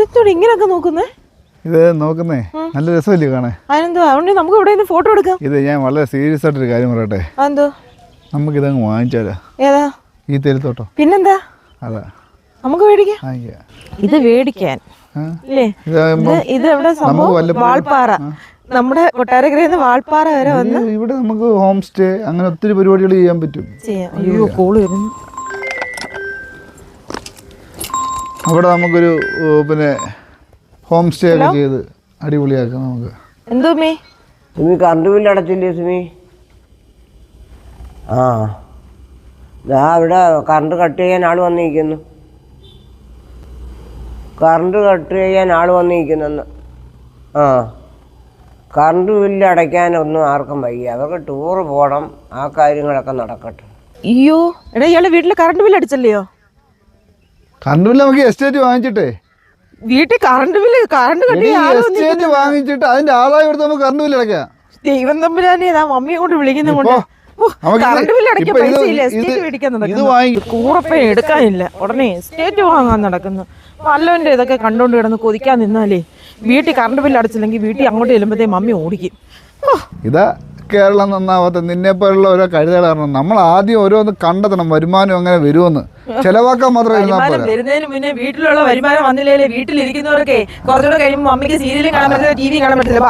ഇഷ്ടത്തോടെ ഇങ്ങനെയൊക്കെ നോക്കുന്നേ? ഇത് നോക്കുന്നേ? നല്ല രസമല്ലേ കാണാൻ? അതുകൊണ്ട് നമുക്ക് ഇവിടെ നിന്ന് ഫോട്ടോ എടുക്കാം. ഇത് ഞാൻ വളരെ സീരിയസ് ആയിട്ടൊരു കാര്യം പറയട്ടെ? എന്തോ നമുക്ക് ഇതങ്ങ് വാങ്ങിച്ചാലോ? ഏതാ? ഈ തെരുത്തോട്ടോ പിന്നെന്താ? അതാ. നമുക്ക് മേടിക്കാം. ഇത് മേടിക്കാൻ? ഇല്ലേ? ഇത് വല്ലപ്പോഴും- വാൾപ്പാറ. നമ്മുടെ കൊട്ടാരക്കരയിൽ നിന്ന് വാൾപ്പാറ വരെ വന്ന് ഇവിടെ നമുക്ക് ഹോം സ്റ്റേ അങ്ങനെ ഒത്തിരി പരിപാടികൾ ചെയ്യാൻ പറ്റും. അയ്യോ. കോൾ വരുന്നു. അവിടെ നമുക്കൊരു പിന്നെ ഹോം സ്റ്റേ ഒക്കെ ചെയ്ത് അടിപൊളിയാക്കാം നമുക്ക്. എന്തോ മേ സുമി കറണ്ട് ബില്ല് അടച്ചില്ലേ സുമി? ആ. ദാ ഇവിടെ കറണ്ട് കട്ട് ചെയ്യാൻ ആൾ വന്നിരിക്കുന്നു. കറണ്ട് കട്ട് ചെയ്യാൻ ആൾ വന്നിരിക്കുന്നെന്ന്. ആ. കറണ്ട് ബില്ല് അടയ്ക്കാനൊന്നും ആർക്കും വയ്യ. അവർക്ക് ടൂറ് പോകണം ആ കാര്യങ്ങളൊക്കെ നടക്കട്ടെ. അയ്യോ എടാ ഇയാളെ വീട്ടിൽ കറണ്ട് ബില്ല് അടിച്ചല്ലയോ? കറണ്ട് ബില്ല് നമുക്ക് എസ്റ്റേറ്റ് വാങ്ങിച്ചിട്ടേ. വീട്ടിൽ കറണ്ട് ബില്ല് കറണ്ട് കട്ടി എസ്റ്റേറ്റ് വാങ്ങിച്ചിട്ട് അതിന്റെ ആദായം എടുത്ത് നമുക്ക് കറണ്ട് ബില്ല് അടയ്ക്കാം. ദൈവം തമ്പുരാനെ ആ മമ്മിയെ കൊണ്ട് വിളിക്കുന്ന കൊണ്ട്. ഇപ്പോ നമുക്ക് ഇത് കറണ്ട് ബില്ല് അടയ്ക്കാൻ ഇപ്പോ ഇത് പൈസ ഇല്ല. ഇത് എസ്റ്റേറ്റ് മേടിക്കാൻ ഇത് നടക്കുന്നു. വാങ്ങി കൂറപ്പേ എടുക്കാനില്ല ഉടനെ എസ്റ്റേറ്റ് വാങ്ങാൻ നടക്കുന്നു. വല്ലവന്റെ ഇതൊക്കെ കണ്ടോണ്ട് കിടന്ന് കൊതിക്കാൻ നിന്നാലേ വീട്ടിൽ കറണ്ട് ബില്ല് അടച്ചില്ലെങ്കിൽ വീട്ടിൽ അങ്ങോട്ട് ചെല്ലുമ്പോഴത്തേ മമ്മി ഓടിക്കും. ഇതാ കേരളം നന്നാവാത്ത നിന്നെ പോലുള്ള ഓരോ കഴുതകൾ കാരണം നമ്മൾ ആദ്യം ഓരോന്ന് കണ്ടെത്തണം വരുമാനം അങ്ങനെ വരുമെന്ന് ചെലവാക്കാൻ മാത്രമേ ഇരുന്നാൽ വരുന്നതിന് മുന്നേ വീട്ടിലുള്ള വരുമാനം വന്നില്ലേ വീട്ടിലിരിക്കുന്നവരൊക്കെ കുറച്ചുകൂടെ കഴിയുമ്പോൾ അമ്മയ്ക്ക് സീരിയലും കാണാൻ പറ്റില്ല ടി വി കാണാൻ പറ്റില്ല